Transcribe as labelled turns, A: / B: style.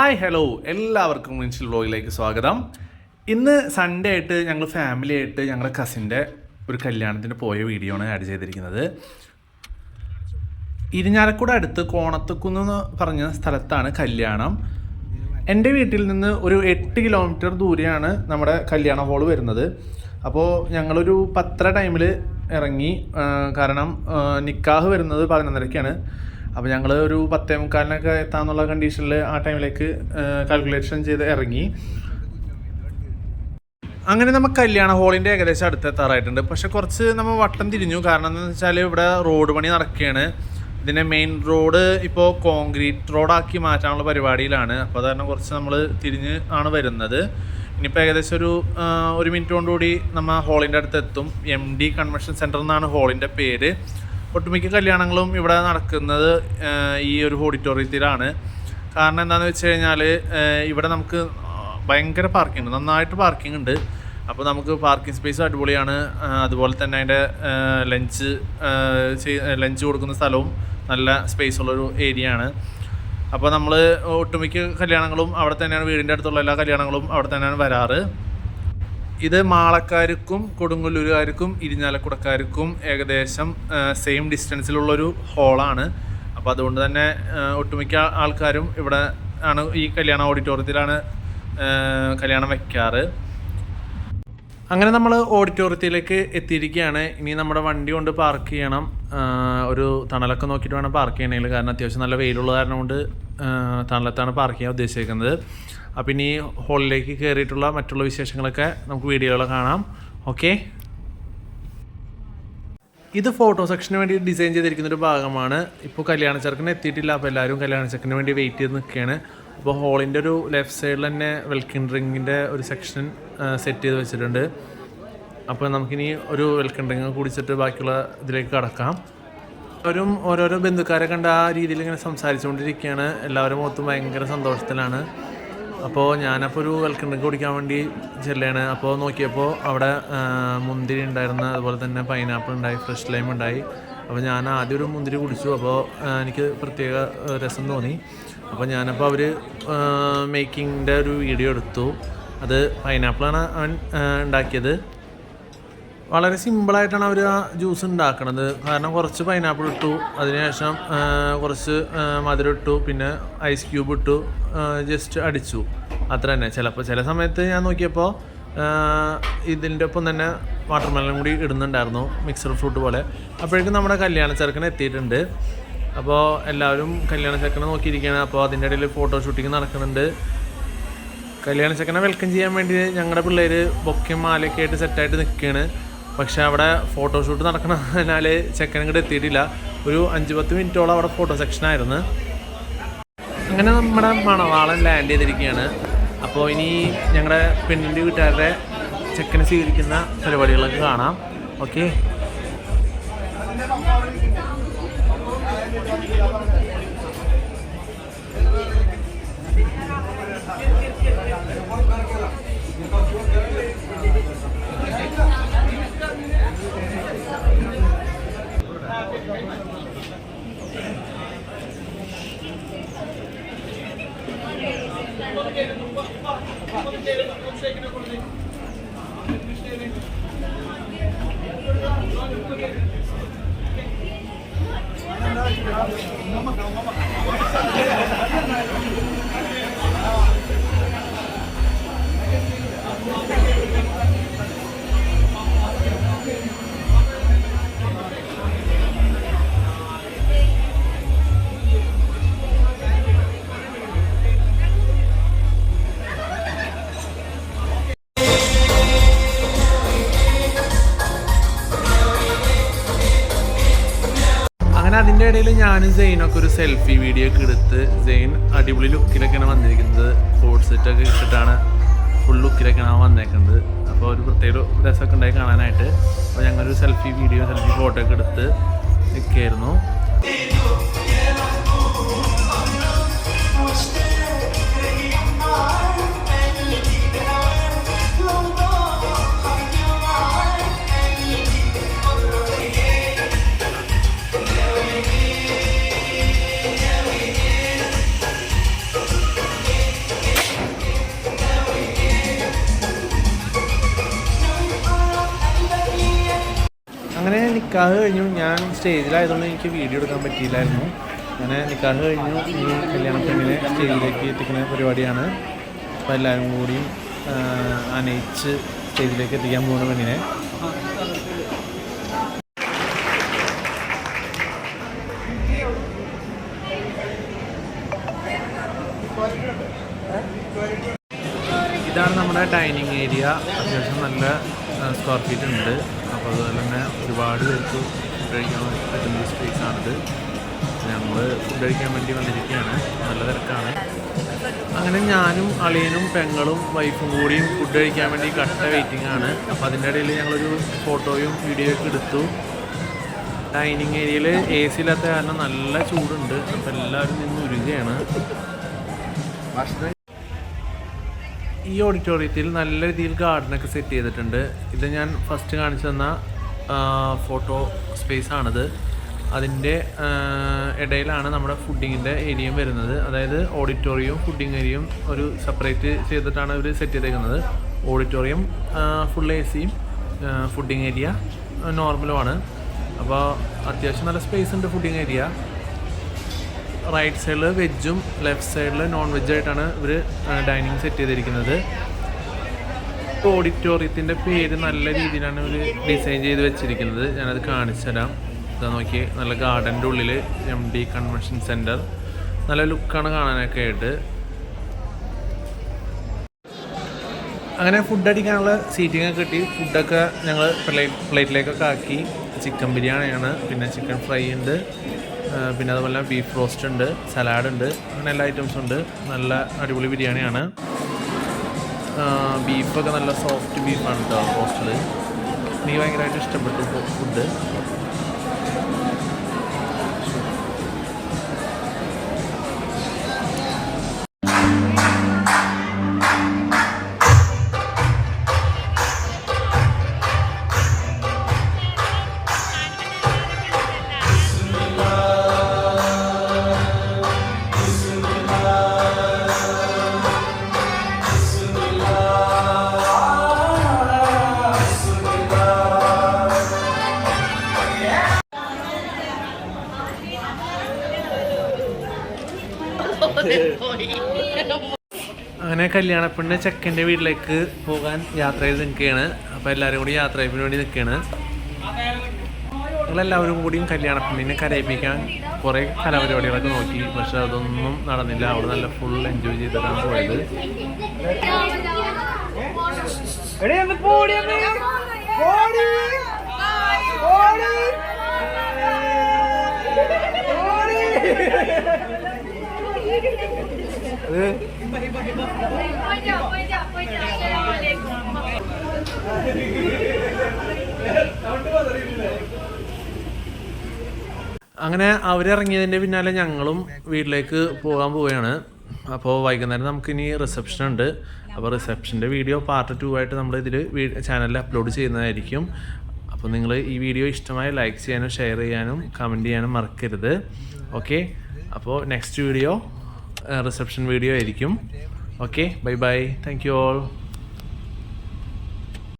A: Hi hello എല്ലാവർക്കും മിൻഷിൽ വ്ലോഗിലേക്ക് സ്വാഗതം. ഇന്ന് സൺഡേ ആയിട്ട് ഞങ്ങൾ ഫാമിലി ആയിട്ട് ഞങ്ങളുടെ കസിന്റെ ഒരു കല്യാണത്തിന് പോയ വീഡിയോ ആണ് ആഡ് ചെയ്തിരിക്കുന്നത്. ഇരിഞ്ഞാലക്കൂടെ അടുത്ത് കോണത്തുക്കുന്ന് പറഞ്ഞ സ്ഥലത്താണ് കല്യാണം. എന്റെ വീട്ടിൽ നിന്ന് ഒരു എട്ട് കിലോമീറ്റർ ദൂരെയാണ് നമ്മുടെ കല്യാണ ഹോൾ വരുന്നത്. അപ്പോൾ ഞങ്ങളൊരു പത്തര ടൈമിൽ ഇറങ്ങി കാരണം നിക്കാഹ് വരുന്നത് പതിനൊന്നരയ്ക്കാണ്. അപ്പോൾ ഞങ്ങൾ ഒരു പത്തേ മുക്കാലിനൊക്കെ എത്താന്നുള്ള കണ്ടീഷനിൽ ആ ടൈമിലേക്ക് കാൽക്കുലേഷൻ ചെയ്ത് ഇറങ്ങി. അങ്ങനെ നമുക്ക് കല്യാണ ഹോളിന്റെ ഏകദേശം അടുത്തെത്താറായിട്ടുണ്ട്. പക്ഷെ കുറച്ച് നമ്മൾ വട്ടം തിരിഞ്ഞു. കാരണം എന്താണെന്ന് വെച്ചാൽ ഇവിടെ റോഡ് പണി നടക്കുകയാണ്. ഇതിന്റെ മെയിൻ റോഡ് ഇപ്പോൾ കോൺക്രീറ്റ് റോഡാക്കി മാറ്റാനുള്ള പരിപാടിയിലാണ്. അപ്പോൾ അതുകാരണം കുറച്ച് നമ്മൾ തിരിഞ്ഞ് ആണ് വരുന്നത്. ഇനിയിപ്പോൾ ഏകദേശം ഒരു ഒരു മിനിറ്റ് കൊണ്ടുകൂടി നമ്മൾ ഹോളിന്റെ അടുത്ത് എത്തും എം ഡി കൺവെൻഷൻ സെന്റർ എന്നാണ് ഹോളിന്റെ പേര്. ഒട്ടുമിക്ക കല്യാണങ്ങളും ഇവിടെ നടക്കുന്നത് ഈ ഒരു ഓഡിറ്റോറിയത്തിലാണ്. കാരണം എന്താണെന്ന് വെച്ച് കഴിഞ്ഞാൽ ഇവിടെ നമുക്ക് ഭയങ്കര പാർക്കിംഗ് ഉണ്ട്. നന്നായിട്ട് പാർക്കിംഗ് ഉണ്ട്. അപ്പോൾ നമുക്ക് പാർക്കിംഗ് സ്പേസ് അടിപൊളിയാണ്. അതുപോലെ തന്നെ അതിന്റെ ലഞ്ച് ലഞ്ച് കൊടുക്കുന്ന സ്ഥലവും നല്ല സ്പേസ് ഉള്ളൊരു ഏരിയ ആണ്. അപ്പോൾ നമ്മൾ ഒട്ടുമിക്ക കല്യാണങ്ങളും അവിടെ തന്നെയാണ് വീടിന്റെ അടുത്തുള്ള എല്ലാ കല്യാണങ്ങളും അവിടെ തന്നെയാണ് വരാറ്. ഇത് മാളക്കാർക്കും കൊടുങ്ങല്ലൂരുകാർക്കും ഇരിഞ്ഞാലക്കുടക്കാർക്കും ഏകദേശം സെയിം ഡിസ്റ്റൻസിലുള്ളൊരു ഹോളാണ് അപ്പോൾ അതുകൊണ്ട് തന്നെ ഒട്ടുമിക്ക ആൾക്കാരും ഇവിടെ ആണ് ഈ കല്യാണ ഓഡിറ്റോറിയത്തിലാണ് കല്യാണം വയ്ക്കാറ് അങ്ങനെ നമ്മൾ ഓഡിറ്റോറിയത്തിലേക്ക് എത്തിയിരിക്കുകയാണ്. ഇനി നമ്മുടെ വണ്ടി കൊണ്ട് പാർക്ക് ചെയ്യണം. ഒരു തണലൊക്കെ നോക്കിയിട്ട് വേണം പാർക്ക് ചെയ്യണമെങ്കിൽ കാരണം അത്യാവശ്യം നല്ല വെയിലുള്ള കാരണം കൊണ്ട് തണലത്താണ് പാർക്ക് ചെയ്യാൻ ഉദ്ദേശിക്കുന്നത് അപ്പോൾ ഇനി ഹോളിലേക്ക് കയറിയിട്ടുള്ള മറ്റുള്ള വിശേഷങ്ങളൊക്കെ നമുക്ക് വീഡിയോകൾ കാണാം. ഓക്കെ ഇത് ഫോട്ടോ സെക്ഷന് വേണ്ടി ഡിസൈൻ ചെയ്തിരിക്കുന്ന ഒരു ഭാഗമാണ്. ഇപ്പോൾ കല്യാണ ചെറുക്കന് എത്തിയിട്ടില്ല. അപ്പോൾ എല്ലാവരും കല്യാണ ചെറുക്കന് വേണ്ടി വെയിറ്റ് ചെയ്ത് നിൽക്കുകയാണ്. അപ്പോൾ ഹോളിന്റെ ഒരു ലെഫ്റ്റ് സൈഡിൽ തന്നെ വെൽക്കം ഡ്രിങ്കിന്റെ ഒരു സെക്ഷൻ സെറ്റ് ചെയ്ത് വെച്ചിട്ടുണ്ട്. അപ്പോൾ നമുക്കിനി ഒരു വെൽക്കം ഡ്രിങ്ക് കുടിച്ചിട്ട് ബാക്കിയുള്ള ഇതിലേക്ക് കടക്കാം. അവരും ഓരോരോ ബന്ധുക്കാരെ കണ്ട ആ രീതിയിൽ ഇങ്ങനെ സംസാരിച്ചുകൊണ്ടിരിക്കുകയാണ്. എല്ലാവരും മൊത്തം ഭയങ്കര സന്തോഷത്തിലാണ്. അപ്പോൾ ഞാനപ്പോൾ ഒരു വെൽക്കം ഡ്രിങ്ക് കുടിക്കാൻ വേണ്ടി ചെല്ലുകയാണ് അപ്പോൾ നോക്കിയപ്പോൾ അവിടെ മുന്തിരി ഉണ്ടായിരുന്നു. അതുപോലെ തന്നെ പൈനാപ്പിൾ ഉണ്ടായി ഫ്രഷ് ലൈം ഉണ്ടായി. അപ്പോൾ ഞാൻ ആദ്യം ഒരു മുന്തിരി കുടിച്ചു. അപ്പോൾ എനിക്ക് പ്രത്യേക രസം തോന്നി. അപ്പോൾ ഞാനപ്പോൾ അവർ മേക്കിങ്ങിന്റെ ഒരു വീഡിയോ എടുത്തു. അത് പൈനാപ്പിളാണ് അവൻ ഉണ്ടാക്കിയത്. വളരെ സിമ്പിളായിട്ടാണ് അവർ ആ ജ്യൂസ് ഉണ്ടാക്കണത്. കാരണം കുറച്ച് പൈനാപ്പിൾ ഇട്ടു അതിനുശേഷം കുറച്ച് മധുരം ഇട്ടു പിന്നെ ഐസ് ക്യൂബ് ഇട്ടു ജസ്റ്റ് അടിച്ചു. അത്ര തന്നെ. ചിലപ്പോൾ ചില സമയത്ത് ഞാൻ നോക്കിയപ്പോൾ ഇതിന്റെ ഒപ്പം തന്നെ വാട്ടർമെലൻ കൂടി ഇടുന്നുണ്ടായിരുന്നു മിക്സഡ് ഫ്രൂട്ട് പോലെ. അപ്പോഴേക്കും നമ്മുടെ കല്യാണ ചെറുക്കൻ എത്തിയിട്ടുണ്ട്. അപ്പോൾ എല്ലാവരും കല്യാണ ചെക്കനെ നോക്കിയിരിക്കുകയാണ്. അപ്പോൾ അതിന്റെ ഇടയിൽ ഫോട്ടോ ഷൂട്ടിങ് നടക്കുന്നുണ്ട്. കല്യാണ ചെക്കനെ വെൽക്കം ചെയ്യാൻ വേണ്ടി ഞങ്ങളുടെ പിള്ളേർ ബൊക്കയും മാലയൊക്കെ ആയിട്ട് സെറ്റായിട്ട് നിൽക്കുകയാണ് പക്ഷെ അവിടെ ഫോട്ടോഷൂട്ട് നടക്കണതിനാൽ ചെക്കൻ ഇങ്ങോട്ട് എത്തിയിട്ടില്ല. ഒരു അഞ്ച് പത്ത് മിനിറ്റോളം അവിടെ ഫോട്ടോ സെക്ഷനായിരുന്നു അങ്ങനെ നമ്മുടെ മണവാളൻ ലാൻഡ് ചെയ്തിരിക്കുകയാണ്. അപ്പോൾ ഇനി ഞങ്ങളുടെ പെണ്ണിന്റെ വീട്ടുകാരുടെ ചെക്കനെ സ്വീകരിക്കുന്ന പരിപാടികളൊക്കെ കാണാം. ഓക്കെ അങ്ങനെ അതിന്റെ ഇടയിൽ ഞാനും സെയിനൊക്കെ ഒരു സെൽഫി വീഡിയോ ഒക്കെ എടുത്ത് സെയിൻ അടിപൊളി ലുക്കിലൊക്കെയാണ് വന്നിരിക്കുന്നത്. കോഡ് സെറ്റൊക്കെ ഇട്ടിട്ടാണ് ഫുൾ ലുക്കിലൊക്കെയാണ് വന്നേക്കുന്നത്. അപ്പോൾ ഒരു പ്രത്യേക രസമൊക്കെ ഉണ്ടായി കാണാനായിട്ട്. അപ്പോൾ ഞങ്ങളൊരു സെൽഫി വീഡിയോ സെൽഫി ഫോട്ടോ ഒക്കെ എടുത്ത് നിൽക്കുകയായിരുന്നു. നിക്കാഹ് കഴിഞ്ഞു. ഞാൻ സ്റ്റേജിലായതുകൊണ്ട് എനിക്ക് വീഡിയോ എടുക്കാൻ പറ്റിയില്ലായിരുന്നു. അങ്ങനെ നിക്കാഹ് കഴിഞ്ഞു. ഈ കല്യാണ പെണ്ണിനെ സ്റ്റേജിലേക്ക് എത്തിക്കുന്ന പരിപാടിയാണ്. അപ്പോൾ എല്ലാവരും കൂടിയും അനയിച്ച് സ്റ്റേജിലേക്ക് എത്തിക്കാൻ പോകുന്ന പെണ്ണിനെ. ഇതാണ് നമ്മുടെ ഡൈനിങ് ഏരിയ. അത്യാവശ്യം നല്ല സ്ക്വയർ ഫീറ്റ് ഉണ്ട് അപ്പോൾ അതുപോലെ തന്നെ ഒരുപാട് പേർക്ക് ഫുഡ് കഴിക്കാൻ പറ്റുന്ന സ്പേസ് ആണിത് ഞങ്ങൾ കഴിക്കാൻ വേണ്ടി വന്നിരിക്കുകയാണ്. നല്ല തിരക്കാണ്. അങ്ങനെ ഞാനും അളിയനും പെങ്ങളും വൈഫും കൂടിയും ഫുഡ് കഴിക്കാൻ വേണ്ടി കട്ട വെയിറ്റിംഗ് ആണ്. അപ്പോൾ അതിന്റെ ഇടയിൽ ഞങ്ങളൊരു ഫോട്ടോയും വീഡിയോ ഒക്കെ എടുത്തു. ഡൈനിങ് ഏരിയയിൽ എ സി ഇല്ലാത്ത കാരണം നല്ല ചൂടുണ്ട്. അപ്പോൾ എല്ലാവരും നിന്ന് ഉരുകയാണ് ഈ ഓഡിറ്റോറിയത്തിൽ നല്ല രീതിയിൽ ഗാർഡനൊക്കെ സെറ്റ് ചെയ്തിട്ടുണ്ട്. ഇത് ഞാൻ ഫസ്റ്റ് കാണിച്ചു തന്ന ഫോട്ടോ സ്പേസ് ആണിത്. അതിന്റെ ഇടയിലാണ് നമ്മുടെ ഫുഡിങ്ങിന്റെ ഏരിയയും വരുന്നത്. അതായത് ഓഡിറ്റോറിയവും ഫുഡിങ് ഏരിയയും ഒരു സെപ്പറേറ്റ് ചെയ്തിട്ടാണ് ഇവർ സെറ്റ് ചെയ്തേക്കുന്നത്. ഓഡിറ്റോറിയം ഫുൾ എ സിയും ഫുഡിങ് ഏരിയ നോർമലുമാണ് അപ്പോൾ അത്യാവശ്യം നല്ല സ്പേസ് ഉണ്ട് ഫുഡിങ് ഏരിയ റൈറ്റ് സൈഡിൽ വെജും ലെഫ്റ്റ് സൈഡിൽ നോൺ വെജായിട്ടാണ് ഇവർ ഡൈനിങ് സെറ്റ് ചെയ്തിരിക്കുന്നത്. ഓഡിറ്റോറിയത്തിന്റെ പേര് നല്ല രീതിയിലാണ് ഇവർ ഡിസൈൻ ചെയ്ത് വെച്ചിരിക്കുന്നത്. ഞാനത് കാണിച്ചു തരാം. ഇതാ നോക്കി നല്ല ഗാർഡന്റെ ഉള്ളിൽ എം ഡി കൺവെൻഷൻ സെന്റർ നല്ല ലുക്കാണ് കാണാനൊക്കെ ആയിട്ട്. അങ്ങനെ ഫുഡ് അടിക്കാനുള്ള സീറ്റിംഗ് ഒക്കെ കിട്ടി. ഫുഡൊക്കെ ഞങ്ങൾ പ്ലേറ്റ് പ്ലേറ്റിലേക്കൊക്കെ ആക്കി. ചിക്കൻ ബിരിയാണിയാണ് പിന്നെ ചിക്കൻ ഫ്രൈ ഉണ്ട്. പിന്നെ അതുപോലെ ബീഫ് റോസ്റ്റ് ഉണ്ട് സലാഡ് ഉണ്ട് അങ്ങനെ എല്ലാ ഐറ്റംസും ഉണ്ട്. നല്ല അടിപൊളി ബിരിയാണിയാണ്. ബീഫൊക്കെ നല്ല സോഫ്റ്റ് ബീഫാണ് കേട്ടോ റോസ്റ്റിൽ എനിക്ക് ഭയങ്കരമായിട്ട് ഇഷ്ടപ്പെട്ടു ഫുഡ് അങ്ങനെ കല്യാണ പെണ്ണ് ചെക്കന്റെ വീട്ടിലേക്ക് പോകാൻ യാത്ര ചെയ്ത് നിൽക്കുകയാണ്. അപ്പോൾ എല്ലാവരും കൂടി യാത്ര ചെയ്യപ്പിന് വേണ്ടി നിൽക്കുകയാണ്. ഞങ്ങളെല്ലാവരും കൂടിയും കല്യാണ പെണ്ണിനെ കരയിപ്പിക്കാൻ കുറേ കലാപരിപാടികളൊക്കെ നോക്കി. പക്ഷെ അതൊന്നും നടന്നില്ല. അവിടെ നല്ല ഫുൾ എൻജോയ് ചെയ്തിട്ടാണ് പോയത്. അങ്ങനെ അവരിറങ്ങിയതിന്റെ പിന്നാലെ ഞങ്ങളും വീട്ടിലേക്ക് പോകാൻ പോവുകയാണ്. അപ്പോൾ വൈകുന്നേരം നമുക്കിനി റിസപ്ഷൻ ഉണ്ട്. അപ്പോൾ റിസപ്ഷന്റെ വീഡിയോ പാർട്ട് ടു ആയിട്ട് നമ്മൾ ഇതിൽ ചാനലിൽ അപ്ലോഡ് ചെയ്യുന്നതായിരിക്കും. അപ്പോൾ നിങ്ങൾ ഈ വീഡിയോ ഇഷ്ടമായി ലൈക്ക് ചെയ്യാനും ഷെയർ ചെയ്യാനും കമന്റ് ചെയ്യാനും മറക്കരുത്. ഓക്കെ അപ്പോൾ നെക്സ്റ്റ് വീഡിയോ റിസപ്ഷൻ വീഡിയോ ആയിരിക്കും. Okay bye bye thank you all